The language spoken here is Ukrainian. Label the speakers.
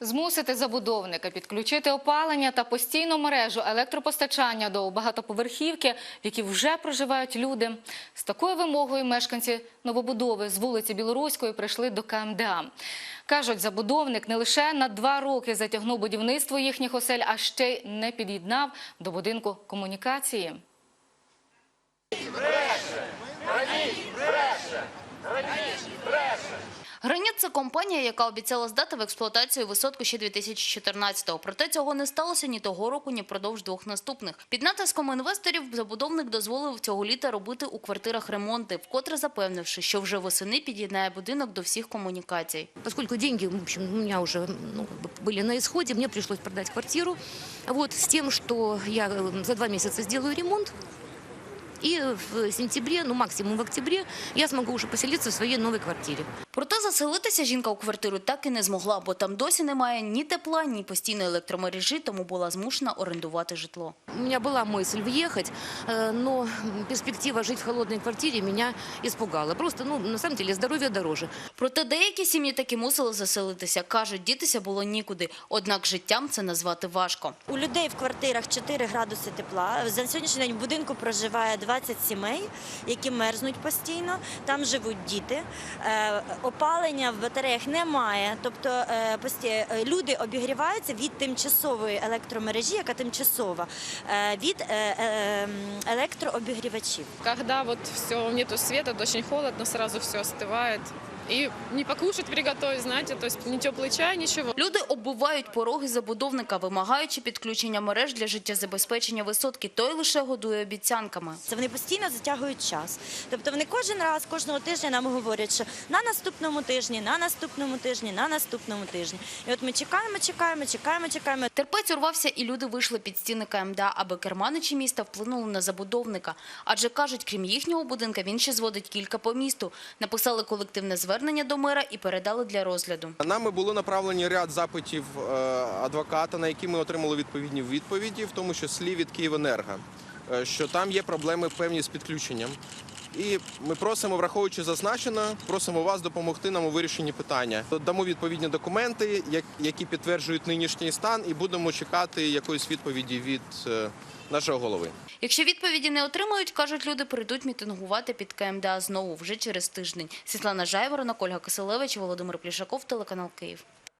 Speaker 1: Змусити забудовника підключити опалення та постійну мережу електропостачання до багатоповерхівки, в якій вже проживають люди. З такою вимогою мешканці новобудови з вулиці Білоруської прийшли до КМДА. Кажуть, забудовник не лише на два роки затягнув будівництво їхніх осель, а ще й не під'єднав до будинку комунікації.
Speaker 2: Граніт – це компанія, яка обіцяла здати в експлуатацію висотку ще 2014-го. Проте цього не сталося ні того року, ні впродовж двох наступних. Під натиском інвесторів забудовник дозволив цього літа робити у квартирах ремонти, вкотре запевнивши, що вже восени під'єднає будинок до всіх комунікацій.
Speaker 3: Поскольку деньги, в общем, у меня уже ну, как бы были на исходе, мне пришлось продать квартиру. Вот, с тем, что я э, за два месяца сделаю ремонт. И в сентябре, ну максимум в октябре, я смогу уже поселиться в своей новой квартире.
Speaker 2: Проте заселитися жінка у квартиру так і не змогла, бо там досі немає ні тепла, ні постійної електромережі, тому була змушена орендувати житло.
Speaker 3: У меня была мысль въехать, э, но перспектива жить в холодной квартире меня испугала. Просто, ну, на самом деле, здоровье дороже.
Speaker 2: Проте деякі сім'ї таки мусили заселитися. Кажуть, дітися було нікуди. Однак життям це назвати важко.
Speaker 4: У людей в квартирах 4 градуси тепла. За сьогоднішній день в будинку проживає 20 сімей, які мерзнуть постійно. Там живуть діти. Опалення в батареях немає. Тобто е, е, люди обігріваються від тимчасової електромережі, яка тимчасова, е, від електрообігрівачів.
Speaker 5: Коли вот все нету світу, дуже холодно, сразу все остывает. И не покушать приготовить, знаете, то есть ни теплый чай, ничего.
Speaker 2: Люди оббивають пороги забудовника, вимагаючи підключення мереж для життєзабезпечення висотки. Той лише годує обіцянками.
Speaker 4: Це вони постійно затягують час. Тобто вони кожен раз, кожного тижня нам говорять, що на наступному тижні, на наступному тижні, на наступному тижні. І от ми чекаємо, чекаємо, чекаємо, чекаємо.
Speaker 2: Терпець урвався, і люди вийшли під стіни КМДА, аби керманичі міста вплинули на забудовника. Адже кажуть, крім їхнього будинка, він ще зводить кілька по місту. Написали колективне звернення до мера і передали для розгляду.
Speaker 6: Нами було направлені ряд запитів е, адвоката, на які ми отримали відповідні відповіді, в тому числі від Київенерго, е, що там є проблеми певні з підключенням. І ми просимо, враховуючи зазначено, просимо вас допомогти нам у вирішенні питання. Дамо відповідні документи, які підтверджують нинішній стан, і будемо чекати якоїсь відповіді від е, нашого голови.
Speaker 2: Якщо відповіді не отримають, кажуть люди, прийдуть мітингувати під КМДА знову вже через тиждень. Світлана Жайворона, Ольга Киселевич, Володимир Плішаков, телеканал Київ.